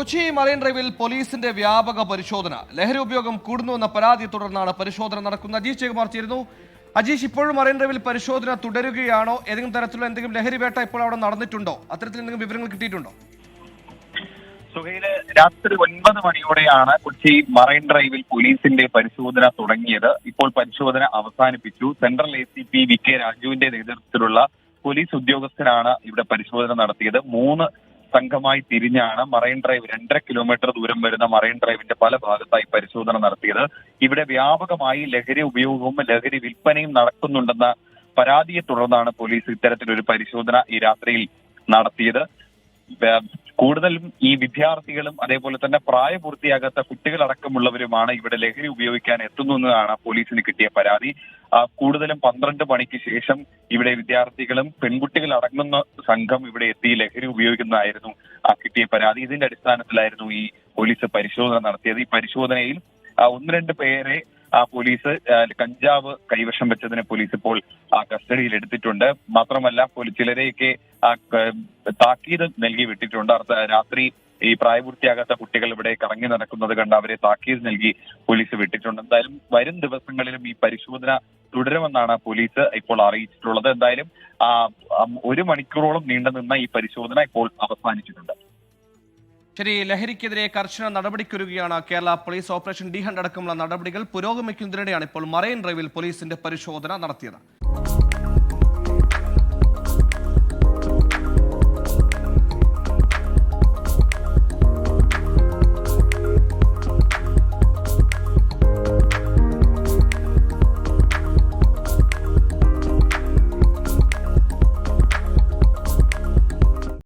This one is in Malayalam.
കൊച്ചി മറൈൻ ഡ്രൈവിൽ പോലീസിന്റെ വ്യാപക പരിശോധന. ലഹരി ഉപയോഗം കൂടുന്നുവെന്ന പരാതിയെ തുടർന്നാണ് പരിശോധന നടക്കുന്നത്. അജീഷ് ജയകുമാർ ചേരുന്നു. അജീഷ് ഇപ്പോഴും മറൈൻ ഡ്രൈവിൽ പരിശോധന തുടരുകയാണോ? ഏതെങ്കിലും തരത്തിലുള്ള എന്തെങ്കിലും ലഹരി വേട്ട ഇപ്പോൾ അവിടെ നടന്നിട്ടുണ്ടോ? അത്തരത്തിൽ എന്തെങ്കിലും വിവരങ്ങൾ കിട്ടിയിട്ടുണ്ടോ? സുഹൈൽ രാത്രി ഒൻപത് മണിയോടെയാണ് കൊച്ചി മറൈൻ ഡ്രൈവിൽ പോലീസിന്റെ പരിശോധന തുടങ്ങിയത്. ഇപ്പോൾ പരിശോധന അവസാനിപ്പിച്ചു. Central A C P V K രാജുവിന്റെ നേതൃത്വത്തിലുള്ള പോലീസ് ഉദ്യോഗസ്ഥരാണ് ഇവിടെ പരിശോധന നടത്തിയത്. മൂന്ന് സംഘമായി തിരിഞ്ഞാണ് മറൈൻ ഡ്രൈവ് രണ്ടര കിലോമീറ്റർ ദൂരം വരുന്ന മറൈൻ ഡ്രൈവിന്റെ പല ഭാഗത്തായി പരിശോധന നടത്തിയത്. ഇവിടെ വ്യാപകമായി ലഹരി ഉപയോഗവും ലഹരി വിൽപ്പനയും നടക്കുന്നുണ്ടെന്ന പരാതിയെ തുടർന്നാണ് പോലീസ് ഇത്തരത്തിലൊരു പരിശോധന ഈ രാത്രിയിൽ നടത്തിയത്. കൂടുതലും ഈ വിദ്യാർത്ഥികളും അതേപോലെ തന്നെ പ്രായപൂർത്തിയാകാത്ത കുട്ടികളടക്കമുള്ളവരുമാണ് ഇവിടെ ലഹരി ഉപയോഗിക്കാൻ എത്തുന്നു എന്നതാണ് പോലീസിന് കിട്ടിയ പരാതി. കൂടുതലും പന്ത്രണ്ട് മണിക്ക് ശേഷം ഇവിടെ വിദ്യാർത്ഥികളും പെൺകുട്ടികൾ അടങ്ങുന്ന സംഘം ഇവിടെ എത്തി ലഹരി ഉപയോഗിക്കുന്നതായിരുന്നു കിട്ടിയ പരാതി. ഇതിന്റെ അടിസ്ഥാനത്തിലായിരുന്നു ഈ പോലീസ് പരിശോധന നടത്തിയത്. ഈ പരിശോധനയിൽ ഒന്ന് രണ്ട് പേരെ ആ, പോലീസ് കഞ്ചാവ് കൈവശം വെച്ചതിനെ പോലീസ് ഇപ്പോൾ കസ്റ്റഡിയിൽ എടുത്തിട്ടുണ്ട്. മാത്രമല്ല ചിലരെയൊക്കെ താക്കീത് നൽകി വിട്ടിട്ടുണ്ട്. രാത്രി ഈ പ്രായപൂർത്തിയാകാത്ത കുട്ടികൾ ഇവിടെ കറങ്ങി നടക്കുന്നത് കണ്ട് അവരെ താക്കീത് നൽകി പോലീസ് വിട്ടിട്ടുണ്ട്. എന്തായാലും വരും ദിവസങ്ങളിലും ഈ പരിശോധന തുടരുമെന്നാണ് പോലീസ് ഇപ്പോൾ അറിയിച്ചിട്ടുള്ളത്. എന്തായാലും ഒരു മണിക്കൂറോളം നീണ്ടു നിന്ന ഈ പരിശോധന ഇപ്പോൾ അവസാനിച്ചിട്ടുണ്ട്. ശരി ലഹരിക്കെതിരെ കർശന നടപടിക്കൊരുകയാണ് Kerala police. Operation D hunt അടക്കമുള്ള നടപടികൾ പുരോഗമിക്കുന്നതിനിടെയാണ് ഇപ്പോൾ മറൈൻ ഡ്രൈവിൽ പോലീസിന്റെ പരിശോധന നടത്തിയത്.